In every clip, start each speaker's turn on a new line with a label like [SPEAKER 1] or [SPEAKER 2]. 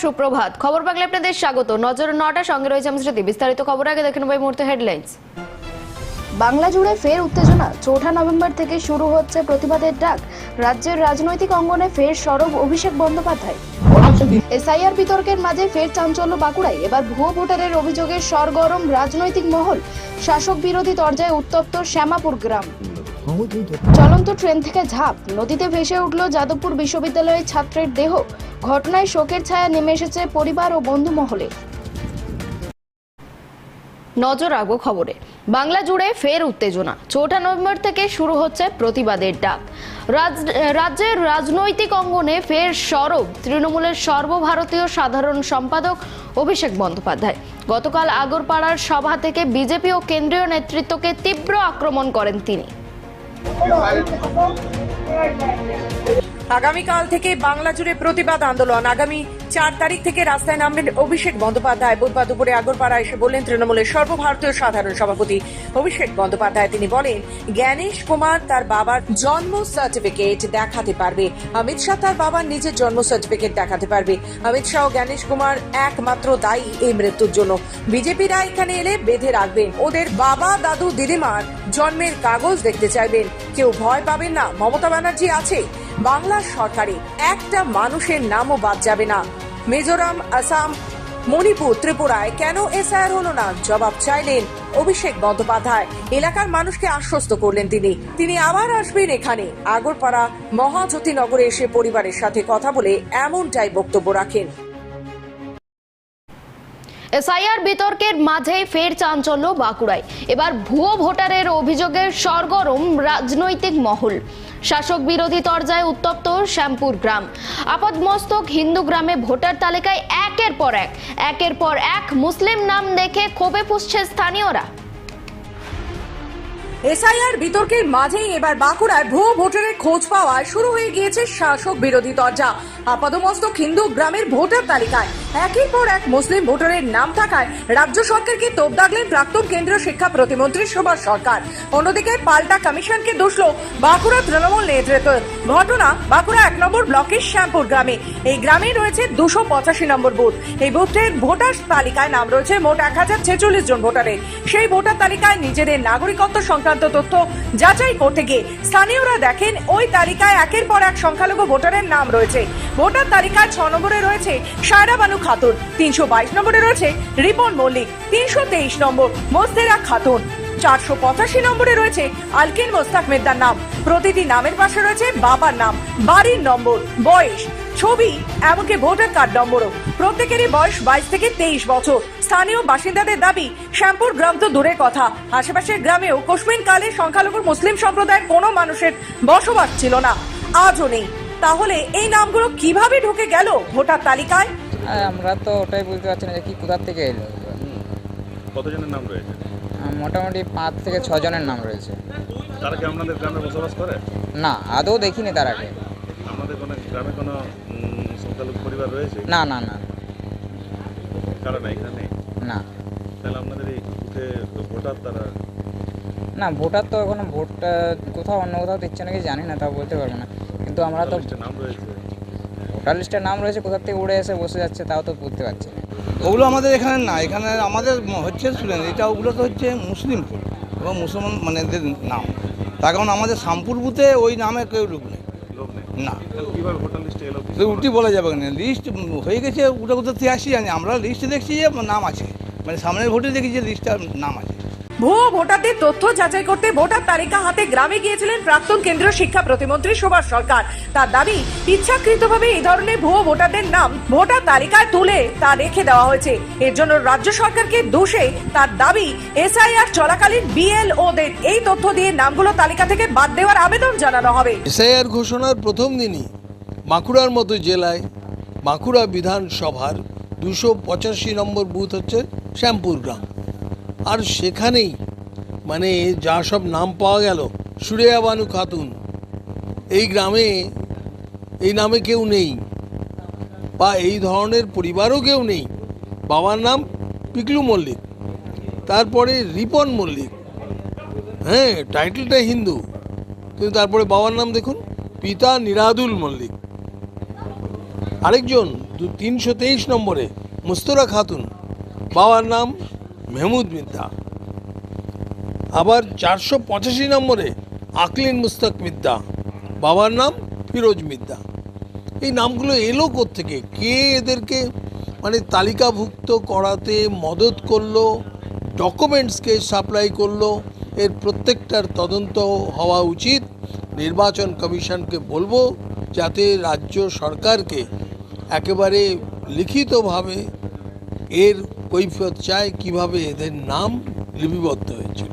[SPEAKER 1] সুপ্রভাত। খবর বাংলা আপনাদের স্বাগত। নজর নটা, সঙ্গে রয়েছে আমি স্মৃতি। বিস্তারিত খবর আগে দেখে নেব এই মুহূর্তে হেডলাইন্স
[SPEAKER 2] বাংলা জুড়ে ফের উত্তেজনা। চৌঠা নভেম্বর থেকে শুরু হচ্ছে প্রতিবাদের ডাক। রাজ্যের রাজনৈতিক অঙ্গনে ফের সরব অভিষেক বন্দ্যোপাধ্যায়। এসআইআর বিতর্কের মাঝে ফের চাঞ্চল্য বাঁকুড়ায়। এবার ভুয়ো ভোটারের অভিযোগে সরগরম রাজনৈতিক মহল। শাসক বিরোধী দরজায় উত্তপ্ত শ্যামাপুর গ্রাম। চলন্ত ট্রেন থেকে ঝাঁপ। নদীতে ভেসে উঠল যাদবপুর বিশ্ববিদ্যালয়ের ছাত্রের দেহ। ঘটনায় শোকের ছায়া নেমে এসেছে পরিবার ও বন্ধু মহলে।
[SPEAKER 1] নজর রাখব খবরে। বাংলা জুড়ে ফের উত্তেজনা। চৌঠা নভেম্বর থেকে শুরু হচ্ছে প্রতিবাদের ডাক। রাজ- রাজ্যের রাজনৈতিক অঙ্গনে ফের সরব। তৃণমূলের সর্বভারতীয় সাধারণ সম্পাদক অভিষেক বন্দ্যোপাধ্যায়। গতকাল আগরপাড়ার সভা থেকে বিজেপি ও কেন্দ্রীয় নেতৃত্বকে তীব্র আক্রমণ করেন তিনি। 哎。
[SPEAKER 3] আগামীকাল থেকে বাংলা জুড়ে প্রতিবাদ আন্দোলন। আগামী চার তারিখ থেকে রাস্তায় নামবেন অভিষেক বন্দ্যোপাধ্যায়। বুধবার দুপুরে আগরপাড়া এসে বললেন, তৃণমূলের সর্বভারতীয় সাধারণ সভাপতি অভিষেক বন্দ্যোপাধ্যায়। তিনি বলেন, জ্ঞানেশ কুমার তার বাবার জন্ম সার্টিফিকেট দেখাতে পারবে। অমিত শাহ তার বাবার নিজের জন্ম সার্টিফিকেট দেখাতে পারবে। অমিত শাহ জ্ঞানেশ কুমার একমাত্র দায়ী এই মৃত্যুর জন্য। বিজেপিরা এখানে এলে বেঁধে রাখবেন। ওদের বাবা, দাদু, দিদিমার জন্মের কাগজ দেখতে চাইবেন। কেউ ভয় পাবেন না। মমতা ব্যানার্জি আছে। বাংলার সরকারে একটা মানুষের নামও বাদ যাবে না। মিজোরাম, আসাম, মণিপুর, ত্রিপুরায় কেন এসআইআর হলো না? জবাব চাইলেন অভিষেক বন্দ্যোপাধ্যায়। এলাকার মানুষকে আশ্বস্ত করলেন তিনি। তিনি আবার আসবেন এখানে। আগরপাড়া, মহাজ্যোতিনগরে এসে পরিবারের সাথে কথা বলে এমনটাই বক্তব্য রাখেন।
[SPEAKER 1] এসআইআর বিতর্কের মাঝে ফের চাঞ্চল্য বাঁকুড়ায়। এবার ভুয়ো ভোটারের অভিযোগের সরগরম রাজনৈতিক মহল। শাসক বিরোধী তরজায় উত্তপ্ত শ্যামপুর গ্রাম। আপদমস্তক হিন্দু গ্রামে ভোটার তালিকায় একের পর এক। একের পর এক মুসলিম নাম দেখে ক্ষোভে পুষছে স্থানীয়রা।
[SPEAKER 3] এসআইআর বিতর্কের মাঝেই এবার বাঁকুড়ায় ভুয়ো ভোটারের খোঁজ পাওয়ায় শুরু হয়ে গিয়েছে শাসক বিরোধী দরজা আপাদমস্তক হিন্দু গ্রামের ভোটার তালিকায়। একের পর এক মুসলিম ভোটারের নাম থাকায় রাজ্য সরকারকে তোপ দাগলেন প্রাক্তন কেন্দ্রীয় শিক্ষা প্রতিমন্ত্রী সুভাষ সরকার। অন্যদিকে পাল্টা কমিশনকে দোষল বাঁকুড়া তৃণমূল নেতৃত্ব। ঘটনা বাঁকুড়া এক নম্বর ব্লকের শ্যামপুর গ্রামে। এই গ্রামে রয়েছে দুশো পঁচাশি নম্বর বুথ। এই বুথের ভোটার তালিকায় নাম রয়েছে মোট এক হাজার ছেচল্লিশ জন ভোটারের। সেই ভোটার তালিকায় নিজেদের নাগরিকত্ব সংক্রান্ত তথ্য যাচাই করতে গিয়ে স্থানীয়রা দেখেন ওই তালিকায় একের পর এক সংখ্যালঘু ভোটারের নাম রয়েছে। ভোটার তালিকায় ছ নম্বরে রয়েছে সায়রা বানু খাতুন। তিনশো বাইশ নম্বরে রয়েছে রিপন মল্লিক, তিনশো তেইশ নম্বর মোস্তেরা খাতুন। চারশো পঁচাশি নম্বরে রয়েছে আলকিন মোস্তাক মেদ্দার নাম। প্রতিটি নামের পাশে রয়েছে বাবার নাম, বাড়ির নম্বর, বয়স, ছবি, এমনকি ভোটার কার্ড নম্বরও। প্রত্যেকেরই বয়স বাইশ থেকে তেইশ বছর। স্থানীয় বাসিন্দাদের দাবি, শ্যামপুর গ্রাম তো দূরের কথা। আশেপাশের গ্রামেও কোশ্মিন কালে সংখ্যালঘু মুসলিম সম্প্রদায়ের কোনো মানুষের বসবাস ছিল না। আজও নেই। তাহলে এই নামগুলো কীভাবে ঢুকে গেল ভোটার তালিকায়?
[SPEAKER 4] আমরা তো ওটাই বুঝতে পারছি না যে কি কোথার থেকে এলো।
[SPEAKER 5] কতজনের নাম রয়েছে?
[SPEAKER 4] মোটামুটি পাঁচ থেকে ছজনের নাম রয়েছে।
[SPEAKER 5] তারা কি আপনাদের গ্রামে বসবাস করে?
[SPEAKER 4] না আদৌ দেখিনি তার আগে।
[SPEAKER 5] আপনাদের কোনো গ্রামে কোনো সংখ্যালঘু পরিবার রয়েছে?
[SPEAKER 4] না না না।
[SPEAKER 5] কারণ এখানে
[SPEAKER 4] না।
[SPEAKER 5] তাহলে আপনাদের এই বুথে ভোটার তারা?
[SPEAKER 4] না ভোটার তো এখনও ভোটটা কোথাও অন্য কোথাও দিচ্ছে নাকি জানি না তাও বলতে পারব না। কিন্তু আমরা তো
[SPEAKER 5] নাম রয়েছে।
[SPEAKER 4] ভোটার নাম রয়েছে? কোথার থেকে উড়ে এসে বসে যাচ্ছে তাও তো বুঝতে পারছি না।
[SPEAKER 6] ওগুলো আমাদের এখানে না, এখানে আমাদের হচ্ছে স্টুডেন্ট এটা ওগুলো তো হচ্ছে মুসলিম ফুল এবং মুসলমান মানে নাম। তার কারণ আমাদের শামপুর বুথে ওই নামে কেউ লোক নেই। না। উল্টি বলা যাবে না। লিস্ট হয়ে গেছে ওটা কোথাও আসি জানি, আমরা লিস্ট দেখছি যে নাম আছে। মানে সামনের ভোটে দেখি যে লিস্টটার নাম আছে।
[SPEAKER 3] ভুয়ো ভোটারদের তথ্য যাচাই করতে ভোটার তালিকা হাতে গ্রামে গিয়েছিলেন প্রাক্তন কেন্দ্রীয় শিক্ষা প্রতিমন্ত্রী সুভাষ সরকার। তার দাবি, ইচ্ছাকৃতভাবে এই ধরনের ভুয়ো ভোটারদের নাম ভোটার তালিকায় তুলে তা রেখে দেওয়া হয়েছে। এর জন্য রাজ্য সরকারকে দোষে তার দাবি, এসআইআর চলাকালীন বিএলওদের এই তথ্য দিয়ে নামগুলো তালিকা থেকে বাদ দেওয়ার আবেদন জানানো হবে।
[SPEAKER 7] এসআইআর ঘোষণার প্রথম দিনই বাঁকুড়ার মতো জেলায় বাঁকুড়া বিধানসভার দুশো পঁচাশি নম্বর বুথ হচ্ছে শ্যামপুর গ্রাম। আর সেখানেই মানে যা সব নাম পাওয়া গেল সুরেয়া বানু খাতুন। এই গ্রামে, এই নামে কেউ নেই, বা এই ধরনের পরিবারও কেউ নেই। বাবার নাম পিকলু মল্লিক, তারপরে রিপন মল্লিক। হ্যাঁ টাইটেলটা হিন্দু, কিন্তু তারপরে বাবার নাম দেখুন, পিতা নিরাদুল মল্লিক। আরেকজন তিনশো তেইশ নম্বরে, মুস্তরা খাতুন। বাবার নাম মেহমুদ মিদ্দা। আবার চারশো পঁচাশি নম্বরে আকলিন মুস্তাক মিদ্দা। বাবার নাম ফিরোজ মিদ্দা। এই নামগুলো এলো থেকে কে এদেরকে মানে তালিকাভুক্ত করাতে মদত করল, ডকুমেন্টসকে সাপ্লাই করল, এর প্রত্যেকটার তদন্ত হওয়া উচিত, নির্বাচন কমিশনকে বলব, যাতে রাজ্য সরকারকে একেবারে লিখিতভাবে এর কৈফিয়ত চায় কীভাবে এদের নাম লিপিবদ্ধ হয়েছিল।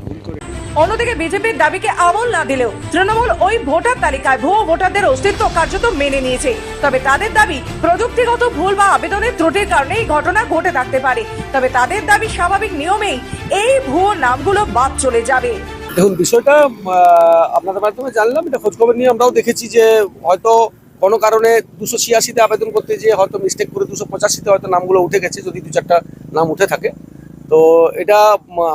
[SPEAKER 3] অন্যদিকে বিজেপির দাবিকে আমল না দিলেও তৃণমূল ওই ভোটার তালিকায় ভুয়ো ভোটারদের অস্তিত্ব কার্যত মেনে নিয়েছে। তবে তাদের দাবি প্রযুক্তিগত ভুল বা আবেদনের ত্রুটির কারণে এই ঘটনা ঘটে থাকতে পারে। তবে তাদের দাবি স্বাভাবিক নিয়মেই এই ভুয়ো নামগুলো বাদ চলে যাবে।
[SPEAKER 8] দেখুন বিষয়টা আপনাদের মাধ্যমে জানলাম এটা খোঁজখবর নিয়ে আমরাও দেখেছি যে হয়তো কোনো কারণে দুশো ছিয়াশিতে আবেদন করতে যেয়ে হয়তো মিস্টেক করে দুশো পঁচাশিতে হয়তো নামগুলো উঠে গেছে, যদি দু চারটা নাম উঠে থাকে। তো এটা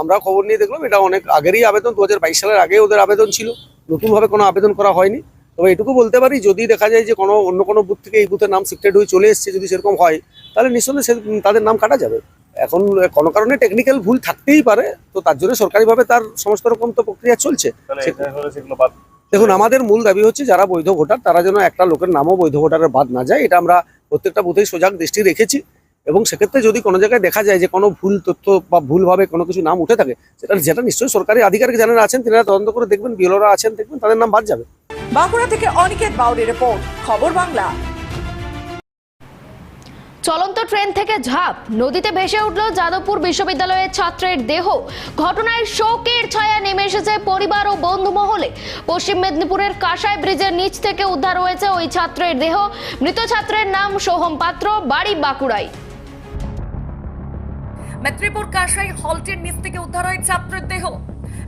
[SPEAKER 8] আমরা খবর নিয়ে দেখলাম, এটা অনেক আগেরই আবেদন, দু হাজার বাইশ সালের আগে ওদের আবেদন ছিল। নতুনভাবে কোনো আবেদন করা হয়নি। তবে এটুকু বলতে পারি, যদি দেখা যায় যে কোনো অন্য কোনো বুথ থেকে এই বুথের নাম শিফটেড হয়ে চলে এসছে, যদি সেরকম হয়, তাহলে নিঃসন্দেহে তাদের নাম কাটা যাবে। এখন কোনো কারণে টেকনিক্যাল ভুল থাকতেই পারে, তো তার জন্য সরকারিভাবে তার সমস্ত রকম তো প্রক্রিয়া চলছে। দেখুন, আমাদের মূল দাবি হচ্ছে যারা বৈধ ভোটার, তারা যেন একটা লোকের নামও বৈধ ভোটারের বাদ না যায়। এটা আমরা প্রত্যেকটা বুথেই সোজাগ দৃষ্টি রেখেছি। এবং সেক্ষেত্রে যদি কোনো জায়গায় দেখা যায় যে কোনো ভুল তথ্য বা ভুলভাবে কোনো কিছু নাম উঠে থাকে, সেটা যেটা নিশ্চয়ই সরকারি আধিকারিক যারা আছেন, তিনারা তদন্ত করে দেখবেন, বিএলওরা আছেন, দেখবেন, তাদের নাম বাদ যাবে।
[SPEAKER 3] বাঁকুড়া থেকে অনিকেত বাউরি রিপোর্ট, খবর বাংলা।
[SPEAKER 1] চলন্ত ট্রেন থেকে ঝাঁপ। নদীতে ভেসে উঠল যাদবপুর বিশ্ববিদ্যালয়ের ছাত্রের দেহ। ঘটনায় শোকের ছায়া নেমে এসেছে পরিবার ও বন্ধু মহলে। পশ্চিম মেদিনীপুরের কাঁসাই ব্রিজের নিচ থেকে উদ্ধার হয়েছে ওই ছাত্রের দেহ। মৃত ছাত্রের নাম সোহম পাত্র, বাড়ি বাঁকুড়ায়।
[SPEAKER 3] মেদিনীপুর কাঁসাই হলটের নিচ থেকে উদ্ধার হয় ছাত্রের দেহ।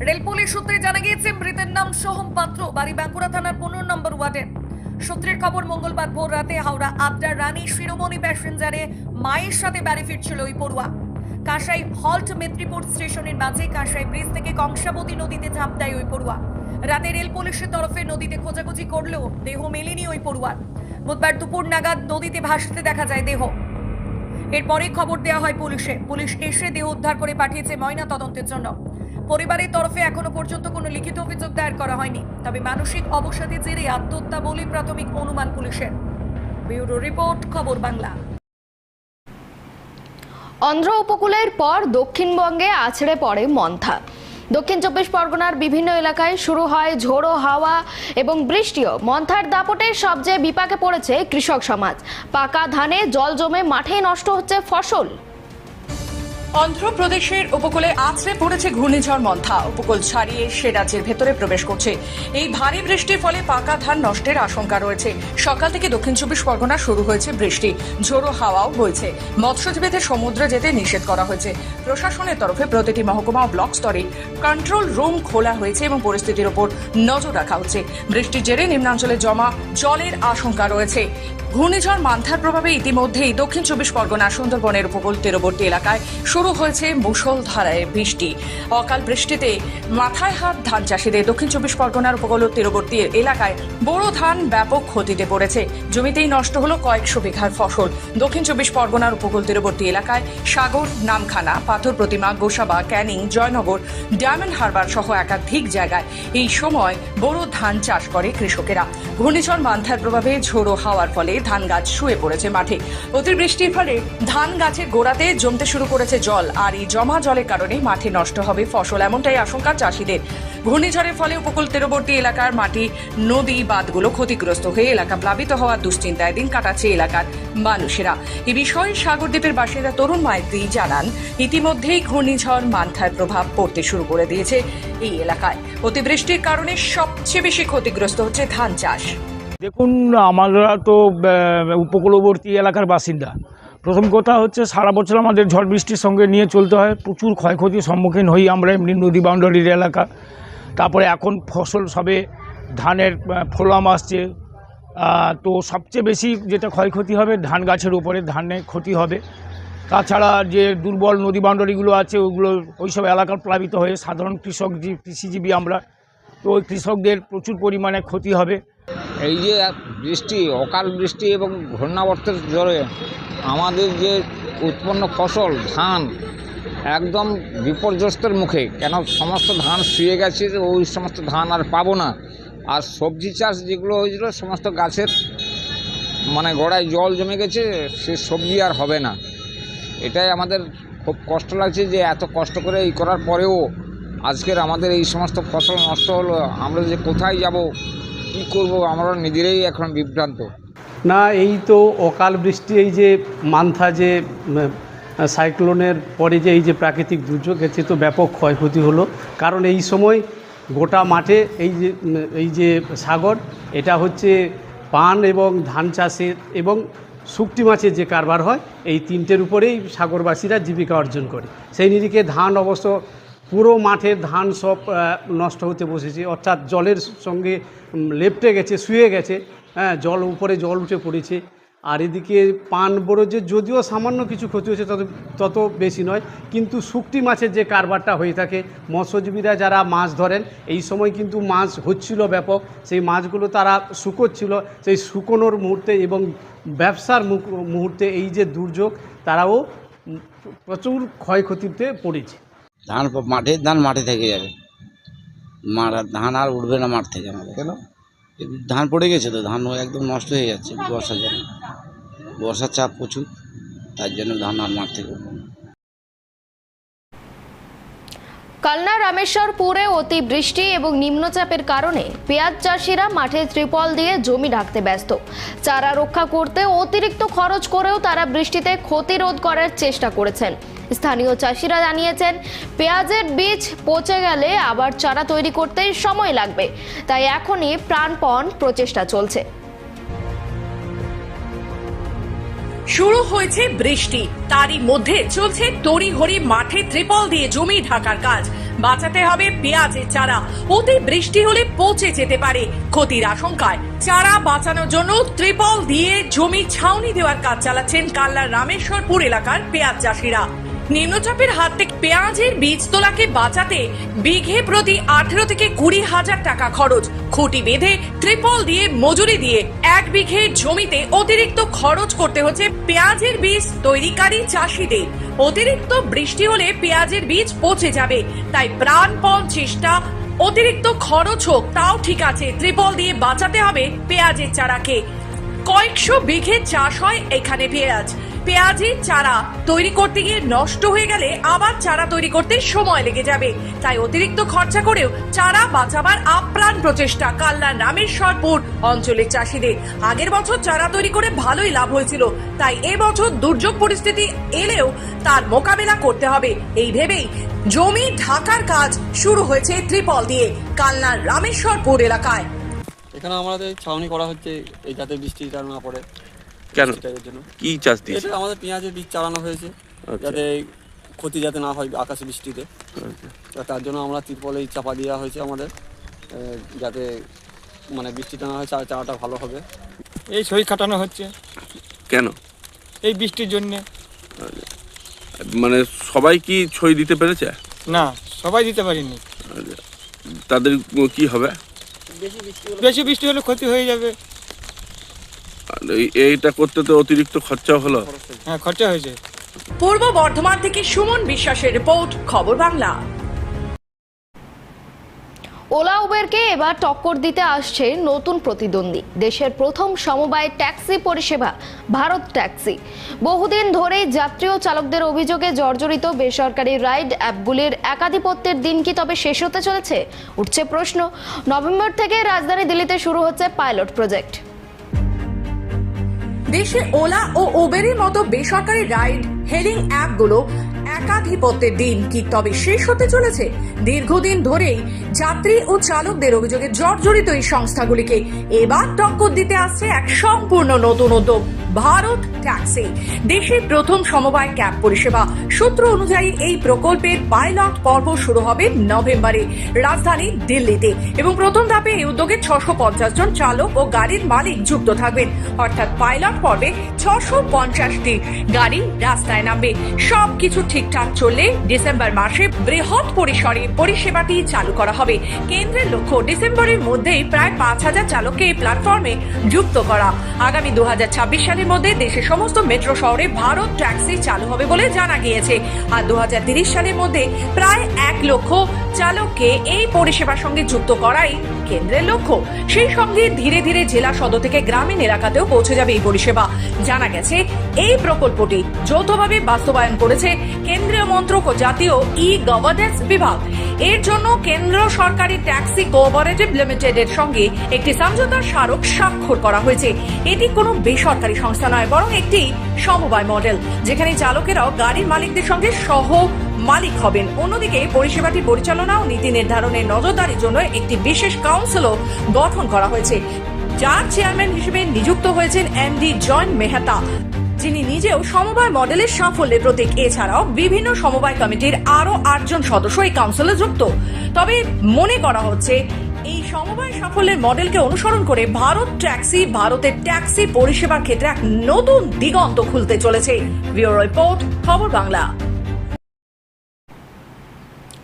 [SPEAKER 3] রেল পুলিশ সূত্রে জানা গিয়েছে, মৃতের নাম সোহম পাত্র, বাড়ি বাঁকুড়া থানার পনেরো নম্বর ওয়ার্ডের। সূত্রের খবর, মঙ্গলবার ভোর রাতে হাওড়া আদ্রা রানী শিরোমণি প্যাসেঞ্জারে মায়ের সাথে বাড়ি ফিরছিল ওই পড়ুয়া। কাঁসাই হল্ট মেদিনীপুর স্টেশনের মাঝে কাঁসাই ব্রিজ থেকে কংসাবতী নদীতে ঝাঁপ দেয় ওই পড়ুয়া। রাতে রেল পুলিশের তরফে নদীতে খোঁজাখুঁজি করলেও দেহ মেলেনি ওই পড়ুয়ার। বুধবার দুপুর নাগাদ নদীতে ভাসতে দেখা যায় দেহ। এরপরে খবর দেওয়া হয় পুলিশে। পুলিশ এসে দেহ উদ্ধার করে পাঠিয়েছে ময়না তদন্তের জন্য। পরিবারের তরফে এখনও পর্যন্ত কোনো লিখিত অভিযোগ দায়ের করা হয়নি। তবে মানসিক অবসাদের জেরে আত্মহত্যা বলে প্রাথমিক অনুমান পুলিশের। ব্যুরো রিপোর্ট, খবর বাংলা।
[SPEAKER 1] অন্ধ্র উপকূলের পর দক্ষিণবঙ্গে আছড়ে পড়ে মন্থা। দক্ষিণ চব্বিশ পরগনার বিভিন্ন এলাকায় শুরু হয় ঝোড়ো হাওয়া এবং বৃষ্টিও। মন্থার দাপটে সবচেয়ে বিপাকে পড়েছে কৃষক সমাজ। পাকা ধানে জল জমে মাঠেই নষ্ট হচ্ছে ফসল।
[SPEAKER 3] অন্ধ্রপ্রদেশের উপকূলে আছড়ে পড়েছে ঘূর্ণিঝড় মন্থা। উপকূল ছাড়িয়ে সে রাজ্যের ভেতরে প্রবেশ করছে। এই ভারী বৃষ্টির ফলে পাকা ধান নষ্টের আশঙ্কা রয়েছে। সকাল থেকে দক্ষিণ চব্বিশ পরগনা শুরু হয়েছে বৃষ্টি। ঝোড়ো হাওয়াও বইছে। মৎস্যজীবীদের সমুদ্রে যেতে নিষেধ করা হয়েছে। প্রশাসনের তরফে প্রতিটি মহকুমা ও ব্লক স্তরে কন্ট্রোল রুম খোলা হয়েছে এবং পরিস্থিতির ওপর নজর রাখা হচ্ছে। বৃষ্টির জেরে নিম্নাঞ্চলে জমা জলের আশঙ্কা রয়েছে। ঘূর্ণিঝড় মান্থার প্রভাবে ইতিমধ্যেই দক্ষিণ চব্বিশ পরগনা, সুন্দরবনের উপকূল তীরবর্তী এলাকায় শুরু হয়েছে মুষলধারায় বৃষ্টি। অকাল বৃষ্টিতে মাথায় হাত ধান চাষিদের দক্ষিণ চব্বিশ পরগনার উপকূল তীরবর্তী এলাকায় বড় ধান ব্যাপক ক্ষতিতে পড়েছে। জমিতেই নষ্ট হলো কয়েকশো বিঘার ফসল। দক্ষিণ চব্বিশ পরগনার উপকূল তীরবর্তী এলাকায় সাগর, নামখানা, পাথর প্রতিমা, গোসাবা, ক্যানিং, জয়নগর, ডায়মন্ড হারবার সহ একাধিক জায়গায় এই সময় বড় ধান চাষ করে কৃষকেরা। ঘূর্ণিঝড় মান্থার প্রভাবে ঝোড়ো হাওয়ার ফলে ধান গাছ শুয়ে পড়েছে মাঠে। অতিবৃষ্টির ফলে ধান গাছের গোড়াতে জমতে শুরু করেছে জল, আর এই জমা জলের কারণে মাঠে নষ্ট হবে ফসল, এমনটাই আশঙ্কা চাষিদের। ঘূর্ণিঝড়ের ফলে উপকূল তীরবর্তী এলাকার মাটি, নদী, বাঁধগুলো ক্ষতিগ্রস্ত হয়ে এলাকা প্লাবিত হওয়ার দুশ্চিন্তায় দিন কাটাচ্ছে এলাকার মানুষেরা। এ বিষয়ে সাগরদ্বীপের বাসিন্দা তরুণ মাইত্রী জানান, ইতিমধ্যেই ঘূর্ণিঝড় মান্থার প্রভাব পড়তে শুরু করে দিয়েছে এই এলাকায়। অতিবৃষ্টির কারণে সবচেয়ে বেশি ক্ষতিগ্রস্ত হচ্ছে ধান চাষ।
[SPEAKER 9] দেখুন আমরা তো উপকূলবর্তী এলাকার বাসিন্দা। প্রথম কথা হচ্ছে, সারা বছর আমাদের ঝড় বৃষ্টির সঙ্গে নিয়ে চলতে হয়। প্রচুর ক্ষয়ক্ষতির সম্মুখীন হই আমরা এমনি নদী বাউন্ডারির এলাকা। তারপরে এখন ফসল সবে, ধানের ফলাম আসছে। তো সবচেয়ে বেশি যেটা ক্ষয়ক্ষতি হবে, ধান গাছের উপরে, ধানে ক্ষতি হবে। তাছাড়া যে দুর্বল নদী বাউন্ডারিগুলো আছে, ওগুলো ওই সব এলাকার প্লাবিত হয়ে সাধারণ কৃষক কৃষিজীবী আমরা। তো ওই কৃষকদের প্রচুর পরিমাণে ক্ষতি হবে।
[SPEAKER 4] এই যে বৃষ্টি, অকাল বৃষ্টি এবং ঘূর্ণাবর্তের জোরে
[SPEAKER 10] আমাদের যে উৎপন্ন ফসল, ধান, একদম বিপর্যস্তের মুখে, কেন সমস্ত ধান শুয়ে গেছে, ওই সমস্ত ধান আর পাবো না। আর সবজি চাষ যেগুলো হয়েছিল, সমস্ত গাছের মানে গোড়ায় জল জমে গেছে, সে সবজি আর হবে না। এটাই আমাদের খুব কষ্ট লাগছে যে এত কষ্ট করে এই করার পরেও আজকের আমাদের এই সমস্ত ফসল নষ্ট হলো, আমরা যে কোথায় যাব কি করব? আমরা নিজেরাই এখন বিভ্রান্ত।
[SPEAKER 11] না, এই তো অকাল বৃষ্টি, এই যে মান্থা যে সাইক্লোনের পরে যে এই যে প্রাকৃতিক দুর্যোগ, এতে তো ব্যাপক ক্ষয়ক্ষতি হলো। কারণ এই সময় গোটা মাঠে এই যে এই যে সাগর, এটা হচ্ছে পান এবং ধান চাষের এবং শুকটি মাছের যে কারবার হয়, এই তিনটের উপরেই সাগরবাসীরা জীবিকা অর্জন করে। সেই নিরিখে ধান অবশ্য পুরো মাঠের ধান সব নষ্ট হতে বসেছে। অর্থাৎ জলের সঙ্গে লেপটে গেছে, শুয়ে গেছে। হ্যাঁ জল উপরে জল উঠে পড়েছে। আর এদিকে পান বরজের যদিও সামান্য কিছু ক্ষতি হয়েছে, তত তত বেশি নয়। কিন্তু শুকটি মাছের যে কারবারটা হয়ে থাকে, মৎস্যজীবীরা যারা মাছ ধরেন, এই সময় কিন্তু মাছ হচ্ছিল ব্যাপক। সেই মাছগুলো তারা শুকোচ্ছিল। সেই শুকোনোর মুহূর্তে এবং ব্যবসার মুহূর্তে এই যে দুর্যোগ, তারাও প্রচুর ক্ষয়ক্ষতিতে পড়েছে।
[SPEAKER 12] ধান মাঠের মাঠে ধান মাঠে থেকে যাবে। মারা ধান আর উঠবে না মাঠ থেকে আমাদের। কেন? ধান পড়ে গেছে তো ধান একদম নষ্ট হয়ে যাচ্ছে বর্ষার জন্য। বর্ষার চাপ প্রচুর তার জন্য ধান আর মাঠ থেকে উঠবে না।
[SPEAKER 1] কালনা রামেশ্বরপুরে অতি বৃষ্টি এবং নিম্নচাপের কারণে পেঁয়াজ চাষিরা মাঠে ত্রিপল দিয়ে জমি ঢাকতে ব্যস্ত। চারা রক্ষা করতে অতিরিক্ত খরচ করেও তারা বৃষ্টিতে ক্ষতি রোধ করার চেষ্টা করেছেন। স্থানীয় চাষিরা জানিয়েছেন, পেঁয়াজের বীজ পচে গেলে আবার চারা তৈরি করতে সময় লাগবে। তাই এখনই প্রাণপণ প্রচেষ্টা চলছে।
[SPEAKER 3] শুরু হয়েছে বৃষ্টি। তারই মধ্যে চলছে তড়িঘড়ি মাঠে ত্রিপল দিয়ে জমি ঢাকার কাজ। বাঁচাতে হবে পেঁয়াজের চারা। অতি বৃষ্টি হলে পচে যেতে পারে। ক্ষতির আশঙ্কায় চারা বাঁচানোর জন্য ত্রিপল দিয়ে জমি ছাউনি দেওয়ার কাজ চালাচ্ছেন কাল্লার রামেশ্বরপুর এলাকার পেঁয়াজ চাষিরা। নিম্নচাপের হাত থেকে পেঁয়াজের বীজ তোলাকে বাঁচাতে বিঘে প্রতি আঠেরো থেকে কুড়ি হাজার টাকা খরচ। খুঁটি বেঁধে ত্রিপল দিয়ে, মজুরি দিয়ে এক বিঘে জমিতে অতিরিক্ত খরচ করতে হচ্ছে পেঁয়াজের বীজ তৈরিকারী চাষিদের। অতিরিক্ত বৃষ্টি হলে পেঁয়াজের বীজ পচে যাবে। তাই প্রাণপণ চেষ্টা, অতিরিক্ত খরচ হোক, তাও ঠিক আছে, ত্রিপল দিয়ে বাঁচাতে হবে পেঁয়াজের চারাকে। কয়েকশো বিঘে চাষ হয় এখানে পেঁয়াজ। পেঁয়াজের চারা। তৈরি করতে গিয়ে নষ্ট হয়ে গেলে আবার চারা তৈরি করতে সময় লেগে যাবে। তাই অতিরিক্ত খরচা করেও চারা বাঁচাবার আপ্রাণ প্রচেষ্টা কাল্লা রামেশ্বরপুর অঞ্চলের চাষিদের। আগের বছর চারা তৈরি করে ভালোই লাভ হয়েছিল। তাই এবছর দুর্যোগ পরিস্থিতি এলেও তার মোকাবেলা করতে হবে। এই ভেবেই জমি ঢাকার কাজ শুরু হয়েছে ত্রিপল দিয়ে কালনার রামেশ্বরপুর এলাকায়।
[SPEAKER 13] এখানে আমাদের ছাউনি করা হচ্ছে এই যাতে বৃষ্টিটা না পড়ে।
[SPEAKER 5] কেন? কি চাষ দিয়েছে?
[SPEAKER 13] এটা আমাদের পেঁয়াজের বীজ চালানো হয়েছে
[SPEAKER 5] আচ্ছা।
[SPEAKER 13] যাতে ক্ষতি যাতে না হয় আকাশে বৃষ্টিতে। তার জন্য আমরা তিরপলেই চাপা দেওয়া হয়েছে আমাদের যাতে মানে বৃষ্টিটা না হয় চা- চারাটা ভালো হবে।
[SPEAKER 9] এই সই খাটানো হচ্ছে।
[SPEAKER 5] কেন?
[SPEAKER 9] এই বৃষ্টির জন্যে।
[SPEAKER 5] মানে সবাই কি ছই দিতে পেরেছে?
[SPEAKER 9] না সবাই দিতে পারিনি।
[SPEAKER 5] তাদের কি হবে?
[SPEAKER 9] বেশি বৃষ্টি হলে ক্ষতি হয়ে যাবে।
[SPEAKER 5] এইটা করতে তো অতিরিক্ত খরচা হলো।
[SPEAKER 9] হ্যাঁ খরচা হয়েছে।
[SPEAKER 3] পূর্ব বর্ধমান থেকে সুমন বিশ্বাসের রিপোর্ট খবর বাংলা।
[SPEAKER 1] ওলা উবেরকে এবার টক্কর দিতে আসছে নতুন প্রতিদ্বন্দ্বী। দেশের প্রথম সমবায় ট্যাক্সি পরিষেবা ভারত ট্যাক্সি। বহুদিন ধরেই যাত্রী ও চালকদের অভিযোগে জর্জরিত বেসরকারি রাইড অ্যাপগুলির একাধিপত্যের দিন কি তবে শেষ হতে চলেছে? উঠছে প্রশ্ন। নভেম্বর থেকে রাজধানী দিল্লিতে শুরু হচ্ছে পাইলট প্রজেক্ট।
[SPEAKER 3] দেশে ওলা ও উবেরের মতো বেসরকারি রাইড হেলিং অ্যাপগুলো একাধিপত্যের দিন কি তবে শেষ হতে চলেছে? দীর্ঘদিন ধরেই যাত্রী ও চালকদের অভিযোগে জর্জরিত এই সংস্থাগুলিকে এবার টক্কর দিতে আসছে এক সম্পূর্ণ নতুন উদ্যোগ, ভারত ট্যাক্সি। দেশের প্রথম সমবায় ক্যাব পরিষেবা সূত্র অনুযায়ী এই প্রকল্পের পাইলট পর্ব শুরু হবে নভেম্বরে, রাজধানী দিল্লিতে। এবং প্রথম ধাপে এই উদ্যোগে ছশো পঞ্চাশ জন চালক ও গাড়ির মালিক যুক্ত থাকবেন। অর্থাৎ পাইলট পর্বে ছশো পঞ্চাশটি গাড়ি রাস্তায় নামবে। সবকিছু ঠিক ঠিকঠাক চললে ডিসেম্বর মাসে বৃহৎ পরিসরে পরিষেবাটি চালু করা হবে। কেন্দ্রের লক্ষ্য ডিসেম্বরের মধ্যেই প্রায় পাঁচ হাজার চালককে এই প্ল্যাটফর্মে যুক্ত করা। আগামী দু হাজার ছাব্বিশ সালের মধ্যে দেশের সমস্ত মেট্রো শহরে ভারত ট্যাক্সি চালু হবে বলে জানা গিয়েছে। আর দু সালের মধ্যে প্রায় এক লক্ষ চালককে এই পরিষেবার সঙ্গে যুক্ত করাই কেন্দ্রের লক্ষ্য। সেই সঙ্গে ধীরে ধীরে জেলা সদর থেকে গ্রামীণ এলাকাতেও পৌঁছে যাবে এই পরিষেবা। জানা গেছে, এই প্রকল্পটি যৌথভাবে বাস্তবায়ন করেছে কেন্দ্রীয় মন্ত্রক ও জাতীয় ই গভর্নেন্স বিভাগ। এর জন্য কেন্দ্র সরকারি ট্যাক্সি কোঅপারেটিভ লিমিটেডের সঙ্গে একটি সমঝোতার স্মারক স্বাক্ষর করা হয়েছে। এটি কোনো বেসরকারি সংস্থা নয়, বরং একটি সমবায় মডেল, যেখানে চালকেরাও গাড়ির মালিকদের সঙ্গে সহ মালিক হবেন। অন্যদিকে পরিষেবাটি পরিচালনা ও নীতি নির্ধারণের নজরদারির জন্য একটি বিশেষ কাউন্সিলও গঠন করা হয়েছে। যার চেয়ারম্যান হিসেবে নিযুক্ত হয়েছেন এমডি জয়েন্ট মেহতা। যিনি নিজেও সমবায় মডেলের সাফল্যের প্রতীক। এছাড়াও বিভিন্ন সমবায় কমিটির আরও আটজন সদস্য এই কাউন্সিলে যুক্ত। তবে মনে করা হচ্ছে, এই সমবায় সাফল্যের মডেলকে অনুসরণ করে ভারত ট্যাক্সি ভারতের ট্যাক্সি পরিষেবার ক্ষেত্রে এক নতুন দিগন্ত খুলতে চলেছে। ব্যুরো রিপোর্ট, খবর বাংলা।